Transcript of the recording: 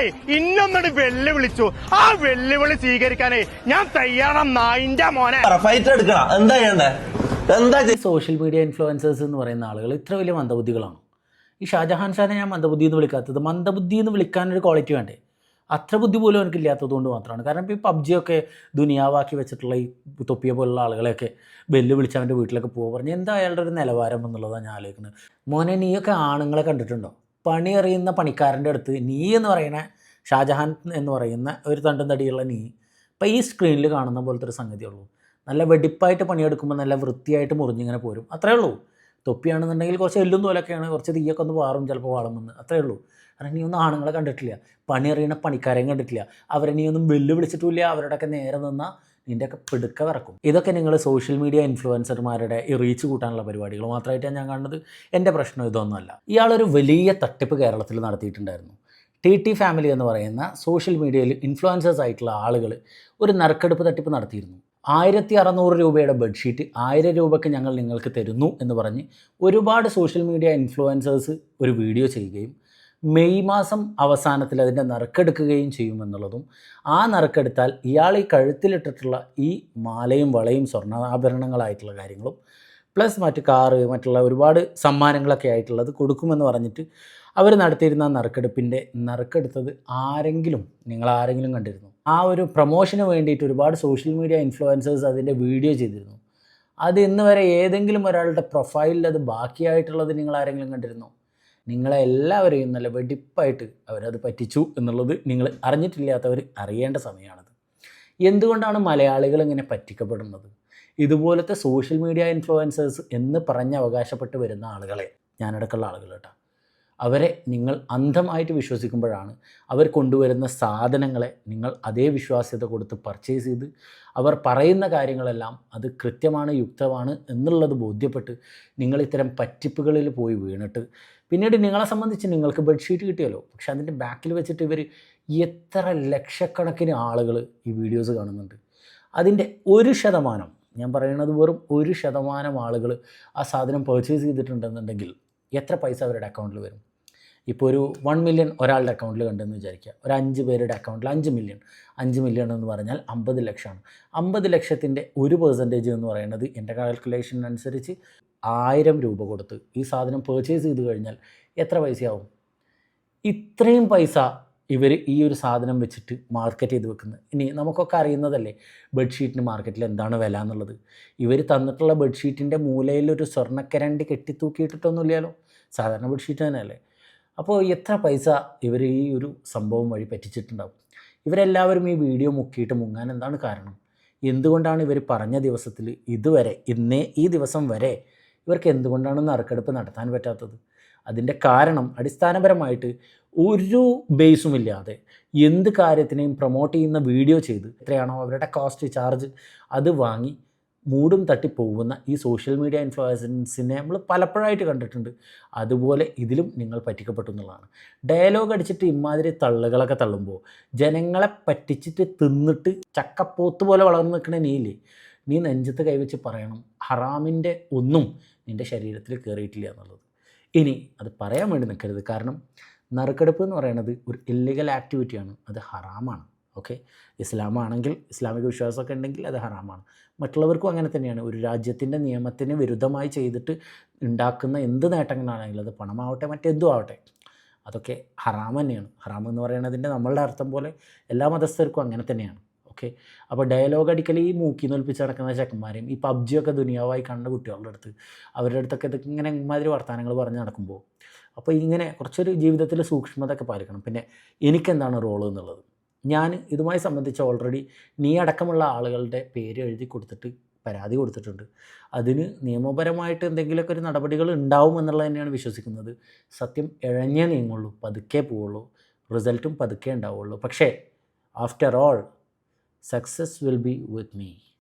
ഒരാളെ ഇന്നൊന്നൊരു വെല്ലുവിളിച്ചു. ആ വെല്ലുവിളി സ്വീകരിക്കാനേ ഞാൻ തയ്യാറാം നായിന്റെ മോനെ. ഫൈറ്റ് എടുക്കണം. എന്താ ചെയ്യണ്ടേ? എന്താ സോഷ്യൽ മീഡിയ ഇൻഫ്ലുവൻസേഴ്സ് എന്ന് പറയുന്ന ആളുകൾ ഇത്ര വലിയ മന്ദബുദ്ധികളാണ്. ഈ ഷാജഹാൻ ഷാനെ ഞാൻ മന്ദബുദ്ധി എന്ന് വിളിക്കാത്തത് മന്ദബുദ്ധി എന്ന് വിളിക്കാനൊരു ക്വാളിറ്റി വേണ്ടേ? അത്ര ബുദ്ധി പോലും എനിക്ക് ഇല്ലാത്തത് കൊണ്ട് മാത്രമാണ്. കാരണം ഇപ്പോൾ ഈ പബ്ജിയൊക്കെ ദുനിയാവാക്കി വെച്ചിട്ടുള്ള ഈ തൊപ്പിയെ പോലുള്ള ആളുകളെയൊക്കെ വെല്ലുവിളിച്ച് അവന്റെ വീട്ടിലൊക്കെ പോകുക പറഞ്ഞ് എന്താ അയാളുടെ ഒരു നിലവാരം എന്നുള്ളതാണ് ഞാൻ ആലോചിക്കുന്നത്. മോനെ നീയൊക്കെ ആണുങ്ങളെ കണ്ടിട്ടുണ്ടോ? പണി അറിയുന്ന പണിക്കാരന്റെ അടുത്ത് നീ എന്ന് പറയുന്ന ഷാജഹാൻ എന്ന് പറയുന്ന ഒരു തണ്ടും തടിയുള്ള നീ ഇപ്പം ഈ സ്ക്രീനിൽ കാണുന്ന പോലത്തെ ഒരു സംഗതി സംഗതിയുള്ളൂ നല്ല വെടിപ്പായിട്ട് പണിയെടുക്കുമ്പോൾ നല്ല വൃത്തിയായിട്ട് മുറിഞ്ഞിങ്ങനെ പോരും. അത്രേ ഉള്ളൂ. തൊപ്പിയാണെന്നുണ്ടെങ്കിൽ കുറച്ച് എല്ലും തോലൊക്കെയാണ് കുറച്ച് തീയൊക്കെ ഒന്ന് പാറും ചിലപ്പോൾ വാളുമെന്ന്. അത്രേ ഉള്ളൂ. കാരണം നീ ഒന്നും ആണുങ്ങളെ കണ്ടിട്ടില്ല. പണി അറിയുന്ന പണിക്കാരെയും കണ്ടിട്ടില്ല. അവരെ നീ ഒന്നും വെല്ലുവിളിച്ചിട്ടുമില്ല. അവരോടൊക്കെ നേരെ നിന്നാൽ നിന്റെയൊക്കെ പിടുക്ക വിറക്കും ഇതൊക്കെ നിങ്ങൾ സോഷ്യൽ മീഡിയ ഇൻഫ്ലുവൻസർമാരുടെ ഈ റീച്ച് കൂട്ടാനുള്ള പരിപാടികൾ മാത്രമായിട്ടാണ് ഞാൻ കാണുന്നത്. എന്റെ പ്രശ്നം ഇതൊന്നുമല്ല. ഇയാളൊരു വലിയ തട്ടിപ്പ് കേരളത്തിൽ നടത്തിയിട്ടുണ്ടായിരുന്നു. ടി ടി ഫാമിലി എന്ന് പറയുന്ന സോഷ്യൽ മീഡിയയിൽ ഇൻഫ്ലുവൻസേഴ്സ് ആയിട്ടുള്ള ആളുകൾ ഒരു നറുക്കെടുപ്പ് തട്ടിപ്പ് നടത്തിയിരുന്നു. ആയിരത്തി അറുന്നൂറ് രൂപയുടെ ബെഡ്ഷീറ്റ് ആയിരം രൂപയ്ക്ക് ഞങ്ങൾ നിങ്ങൾക്ക് തരുന്നു എന്ന് പറഞ്ഞ് ഒരുപാട് സോഷ്യൽ മീഡിയ ഇൻഫ്ലുവൻസേഴ്സ് ഒരു വീഡിയോ ചെയ്യുകയും മെയ് മാസം അവസാനത്തിൽ അതിന്റെ നറുക്കെടുക്കുകയും ചെയ്യുമെന്നുള്ളതും ആ നറുക്കെടുത്താൽ ഇയാൾ ഈ കഴുത്തിലിട്ടിട്ടുള്ള ഈ മാലയും വളയും സ്വർണാഭരണങ്ങളായിട്ടുള്ള കാര്യങ്ങളും പ്ലസ് മറ്റ് കാറ് മറ്റുള്ള ഒരുപാട് സമ്മാനങ്ങളൊക്കെ ആയിട്ടുള്ളത് കൊടുക്കുമെന്ന് പറഞ്ഞിട്ട് അവർ നടത്തിയിരുന്ന നറുക്കെടുപ്പിന്റെ നറുക്കെടുത്തത് ആരെങ്കിലും നിങ്ങൾ ആരെങ്കിലും കണ്ടിരുന്നു? ആ ഒരു പ്രൊമോഷന് വേണ്ടിയിട്ട് ഒരുപാട് സോഷ്യൽ മീഡിയ ഇൻഫ്ലുവൻസേഴ്സ് അതിന്റെ വീഡിയോ ചെയ്തിരുന്നു. അത് ഇന്ന് വരെ ഏതെങ്കിലും ഒരാളുടെ പ്രൊഫൈലിൽ അത് ബാക്കിയായിട്ടുള്ളത് നിങ്ങൾ ആരെങ്കിലും കണ്ടിരുന്നോ? നിങ്ങളെ എല്ലാവരെയും നല്ല വെടിപ്പായിട്ട് അവരത് പറ്റിച്ചു എന്നുള്ളത് നിങ്ങൾ അറിഞ്ഞിട്ടില്ലാത്തവർ അറിയേണ്ട സമയമാണത്. എന്തുകൊണ്ടാണ് മലയാളികൾ ഇങ്ങനെ പറ്റിക്കപ്പെടുന്നത്? ഇതുപോലത്തെ സോഷ്യൽ മീഡിയ ഇൻഫ്ലുവൻസേഴ്സ് എന്ന് പറഞ്ഞ് അവകാശപ്പെട്ട് വരുന്ന ആളുകളെ ഞാനടക്കമുള്ള ആളുകൾ കേട്ടോ. അവരെ നിങ്ങൾ അന്ധമായിട്ട് വിശ്വസിക്കുമ്പോഴാണ് അവർ കൊണ്ടുവരുന്ന സാധനങ്ങളെ നിങ്ങൾ അതേ വിശ്വാസ്യത കൊടുത്ത് പർച്ചേസ് ചെയ്ത് അവർ പറയുന്ന കാര്യങ്ങളെല്ലാം അത് കൃത്യമാണ് യുക്തമാണ് എന്നുള്ളത് ബോധ്യപ്പെട്ട് നിങ്ങൾ ഇത്തരം പറ്റിപ്പുകളിൽ പോയി വീണിട്ട് പിന്നീട് നിങ്ങളെ സംബന്ധിച്ച് നിങ്ങൾക്ക് ബെഡ്ഷീറ്റ് കിട്ടിയല്ലോ. പക്ഷെ അതിന്റെ ബാക്കിൽ വെച്ചിട്ട് ഇവർ എത്ര ലക്ഷക്കണക്കിന് ആളുകൾ ഈ വീഡിയോസ് കാണുന്നുണ്ട്. അതിന്റെ ഒരു ശതമാനം ഞാൻ പറയുന്നത് വെറും ഒരു ശതമാനം ആളുകൾ ആ സാധനം പർച്ചേസ് ചെയ്തിട്ടുണ്ടെന്നുണ്ടെങ്കിൽ എത്ര പൈസ അവരുടെ അക്കൗണ്ടിൽ വരും? ഇപ്പോൾ ഒരു വൺ മില്യൺ ഒരാളുടെ അക്കൗണ്ടിൽ കണ്ടെന്ന് വിചാരിക്കുക. ഒരു അഞ്ച് പേരുടെ അക്കൗണ്ടിൽ അഞ്ച് മില്യൺ അഞ്ച് മില്യൺ എന്ന് പറഞ്ഞാൽ അമ്പത് ലക്ഷമാണ്. അമ്പത് ലക്ഷത്തിന്റെ ഒരു പെർസെന്റേജ് എന്ന് പറയുന്നത് എന്റെ കാൽക്കുലേഷൻ അനുസരിച്ച് ആയിരം രൂപ കൊടുത്ത് ഈ സാധനം പേർച്ചേസ് ചെയ്ത് കഴിഞ്ഞാൽ എത്ര പൈസയാവും? ഇത്രയും പൈസ ഇവർ ഈ ഒരു സാധനം വെച്ചിട്ട് മാർക്കറ്റ് ചെയ്ത് വെക്കുന്നത് ഇനി നമുക്കൊക്കെ അറിയുന്നതല്ലേ ബെഡ്ഷീറ്റിന് മാർക്കറ്റിൽ എന്താണ് വില എന്നുള്ളത്. ഇവർ തന്നിട്ടുള്ള ബെഡ്ഷീറ്റിന്റെ മൂലയിൽ ഒരു സ്വർണക്കരണ്ടി കെട്ടിത്തൂക്കിയിട്ടിട്ടൊന്നുമില്ലല്ലോ. സാധാരണ ബെഡ്ഷീറ്റ് തന്നെയല്ലേ? അപ്പോൾ എത്ര പൈസ ഇവർ ഈ ഒരു സംഭവം വഴി പറ്റിച്ചിട്ടുണ്ടാവും? ഇവരെല്ലാവരും ഈ വീഡിയോ മുക്കിയിട്ട് മുങ്ങാൻ എന്താണ് കാരണം? എന്തുകൊണ്ടാണ് ഇവർ പറഞ്ഞ ദിവസത്തിൽ ഇതുവരെ ഇന്നേ ഈ ദിവസം വരെ ഇവർക്ക് എന്തുകൊണ്ടാണ് നറുക്കെടുപ്പ് നടത്താൻ പറ്റാത്തത്? അതിന്റെ കാരണം അടിസ്ഥാനപരമായിട്ട് ഒരു ബേസും ഇല്ലാതെ എന്ത് കാര്യത്തിനെയും പ്രൊമോട്ട് ചെയ്യുന്ന വീഡിയോ ചെയ്ത് എത്രയാണോ അവരുടെ കോസ്റ്റ് ചാർജ് അത് വാങ്ങി മൂടും തട്ടി പോകുന്ന ഈ സോഷ്യൽ മീഡിയ ഇൻഫ്ലുവൻസിനെ നമ്മൾ പലപ്പോഴായിട്ട് കണ്ടിട്ടുണ്ട്. അതുപോലെ ഇതിലും നിങ്ങൾ പറ്റിക്കപ്പെട്ടു എന്നുള്ളതാണ്. ഡയലോഗ് അടിച്ചിട്ട് ഇമാതിരി തള്ളുകളൊക്കെ തള്ളുമ്പോൾ ജനങ്ങളെ പറ്റിച്ചിട്ട് തിന്നിട്ട് ചക്കപ്പോത്ത് പോലെ വളർന്നു നിൽക്കണ നീയില്ലേ? നീ നെഞ്ചത്ത് കൈവച്ച് പറയണം ഹറാമിന്റെ ഒന്നും നിന്റെ ശരീരത്തിൽ കയറിയിട്ടില്ല എന്നുള്ളത്. ഇനി അത് പറയാൻ വേണ്ടി നിൽക്കരുത്. കാരണം നറുക്കെടുപ്പ് എന്ന് പറയുന്നത് ഒരു ഇല്ലീഗൽ ആക്ടിവിറ്റിയാണ് അത് ഹറാമാണ്. ഓക്കെ? ഇസ്ലാമാണെങ്കിൽ ഇസ്ലാമിക വിശ്വാസമൊക്കെ ഉണ്ടെങ്കിൽ അത് ഹറാമാണ്. മറ്റുള്ളവർക്കും അങ്ങനെ തന്നെയാണ്. ഒരു രാജ്യത്തിന്റെ നിയമത്തിന് വിരുദ്ധമായി ചെയ്തിട്ട് ഉണ്ടാക്കുന്ന എന്ത് നേട്ടങ്ങളാണെങ്കിലും അത് പണമാവട്ടെ മറ്റെന്തും ആവട്ടെ അതൊക്കെ ഹറാം തന്നെയാണ്. ഹറാം എന്ന് പറയുന്നതിന്റെ നമ്മളുടെ അർത്ഥം പോലെ എല്ലാ മതസ്ഥർക്കും അങ്ങനെ തന്നെയാണ്. ഓക്കെ? അപ്പോൾ ഡയലോഗ് അടിക്കൽ ഈ മൂക്കി നൊൽപ്പിച്ച് നടക്കുന്ന ചെക്കന്മാരെയും ഈ പബ്ജിയൊക്കെ ദുനിയാവായി കണ്ട കുട്ടികളുടെ അടുത്ത് അവരുടെ അടുത്തൊക്കെ ഇതൊക്കെ ഇങ്ങനെ ഇമാതിരി വർത്തമാനങ്ങൾ പറഞ്ഞ് നടക്കുമ്പോൾ അപ്പോൾ ഇങ്ങനെ കുറച്ചൊരു ജീവിതത്തിൽ സൂക്ഷ്മത ഒക്കെ പാലിക്കണം. പിന്നെ എനിക്കെന്താണ് റോൾ എന്നുള്ളത്? ഞാൻ ഇതുമായി സംബന്ധിച്ച് ഓൾറെഡി നീ അടക്കമുള്ള ആളുകളുടെ പേര് എഴുതി കൊടുത്തിട്ട് പരാതി കൊടുത്തിട്ടുണ്ട്. അതിന് നിയമപരമായിട്ട് എന്തെങ്കിലുമൊക്കെ ഒരു നടപടികൾ ഉണ്ടാവും എന്നുള്ളത് തന്നെയാണ് വിശ്വസിക്കുന്നത്. സത്യം ഇഴഞ്ഞേ നീങ്ങുള്ളൂ പതുക്കെ പോവുള്ളൂ റിസൾട്ടും പതുക്കെ ഉണ്ടാവുള്ളൂ. പക്ഷേ after all success will be with me